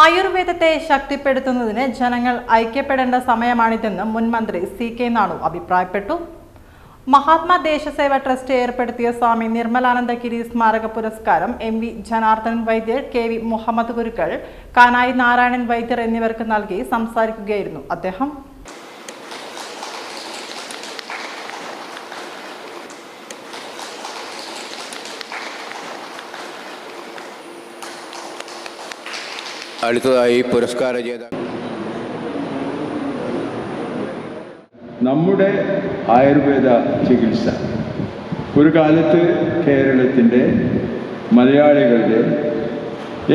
ആയുർവേദത്തെ ശക്തിപ്പെടുത്തുന്നതിന് ജനങ്ങൾ ഐക്യപ്പെടേണ്ട സമയമാണിതെന്ന് മുൻമന്ത്രി സി കെ നാണു അഭിപ്രായപ്പെട്ടു. മഹാത്മാ ദേശസേവ ട്രസ്റ്റ് ഏർപ്പെടുത്തിയ സ്വാമി നിർമ്മലാനന്ദഗിരി സ്മാരക പുരസ്കാരം M V Janardhanan Vaidyar K V Muhammad Gurukkal Kanayi Narayanan Vaidyar എന്നിവർക്ക് നൽകി സംസാരിക്കുകയായിരുന്നു അദ്ദേഹം. അടുത്തതായി പുരസ്കാര ജേതാക്കൾ നമ്മുടെ ആയുർവേദ ചികിത്സ. ഒരു കാലത്ത് കേരളത്തിന്റെ മലയാളികളുടെ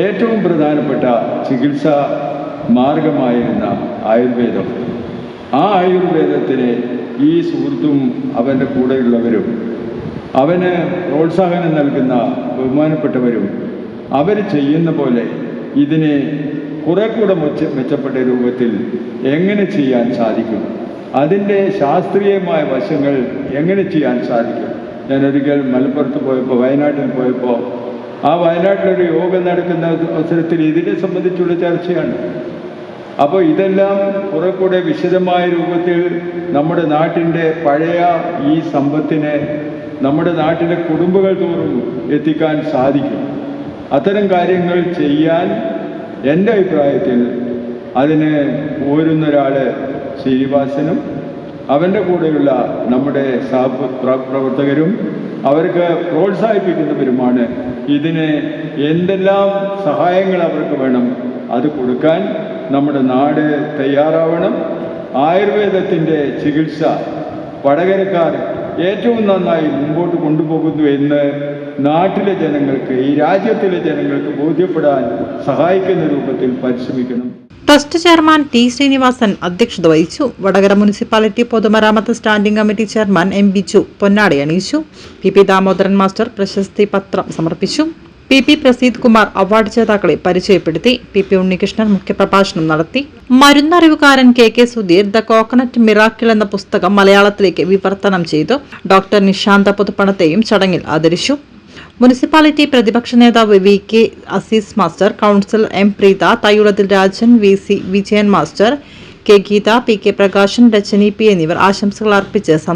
ഏറ്റവും പ്രധാനപ്പെട്ട ചികിത്സാ മാർഗമായിരുന്ന ആയുർവേദം. ആ ആയുർവേദത്തിനെ ഈ സുഹൃത്തും അവന്റെ കൂടെയുള്ളവരും അവന് പ്രോത്സാഹനം നൽകുന്ന ബഹുമാനപ്പെട്ടവരും അവർ ചെയ്യുന്ന പോലെ ഇതിനെ കുറെ കൂടെ മെച്ച മെച്ചപ്പെട്ട രൂപത്തിൽ എങ്ങനെ ചെയ്യാൻ സാധിക്കും? അതിന്റെ ശാസ്ത്രീയമായ വശങ്ങൾ എങ്ങനെ ചെയ്യാൻ സാധിക്കും? ഞാൻ ഒരിക്കൽ മലപ്പുറത്ത് പോയപ്പോൾ വയനാട്ടിൽ പോയപ്പോൾ ആ വയനാട്ടിലൊരു യോഗം നടക്കുന്ന അവസരത്തിൽ ഇതിനെ സംബന്ധിച്ചുള്ള ചർച്ചയാണ്. അപ്പോൾ ഇതെല്ലാം കുറെ കൂടെ വിശദമായ രൂപത്തിൽ നമ്മുടെ നാട്ടിന്റെ പഴയ ഈ സമ്പത്തിനെ നമ്മുടെ നാട്ടിലെ കുടുംബങ്ങൾ തോറും എത്തിക്കാൻ സാധിക്കും. അത്തരം കാര്യങ്ങൾ ചെയ്യാൻ എന്റെ അഭിപ്രായത്തിൽ അതിന് പോരുന്ന ഒരാൾ ശ്രീനിവാസനും അവന്റെ കൂടെയുള്ള നമ്മുടെ സഹപ്രവർത്തകരും അവർക്ക് പ്രോത്സാഹിപ്പിക്കുന്നവരുമാണ്. ഇതിന് എന്തെല്ലാം സഹായങ്ങൾ അവർക്ക് വേണം അത് കൊടുക്കാൻ നമ്മുടെ നാട് തയ്യാറാവണം. ആയുർവേദത്തിന്റെ ചികിത്സ വടകരക്കാർ ഏറ്റവും നന്നായി മുമ്പോട്ട് കൊണ്ടുപോകുന്നു എന്ന് നാട്ടിലെ ജനങ്ങൾക്ക് ഈ രാജ്യത്തിലെ ജനങ്ങൾക്ക് ബോധ്യപ്പെടാൻ സഹായിക്കുന്ന രൂപത്തിൽ പരിശ്രമിക്കണം. ട്രസ്റ്റ് ചെയർമാൻ ടി ശ്രീനിവാസൻ അധ്യക്ഷത വഹിച്ചു. വടകര മുനിസിപ്പാലിറ്റി പൊതുമരാമത്ത് standing committee chairman M Biju പൊന്നാടി അണിയിച്ചു. പി പി ദാമോദരൻ മാസ്റ്റർ പ്രശസ്തി പത്രം സമർപ്പിച്ചു. P P Praseed Kumar award ജേതാക്കളെ പരിചയപ്പെടുത്തി. പി പി ഉണ്ണികൃഷ്ണൻ മുഖ്യപ്രഭാഷണം നടത്തി. മരുന്നറിവുകാരൻ K K Sudheer the coconut miracle എന്ന പുസ്തകം മലയാളത്തിലേക്ക് വിവർത്തനം ചെയ്തു. ഡോക്ടർ നിഷാന്ത പുതുപ്പണത്തെയും ചടങ്ങിൽ ആദരിച്ചു. മുനിസിപ്പാലിറ്റി പ്രതിപക്ഷ നേതാവ് V K Azeez master council M Preetha Thayyulathil Rajan V C Vijayan master K Geetha P K Prakashan Rajani P എന്നിവർ ആശംസകൾ അർപ്പിച്ച്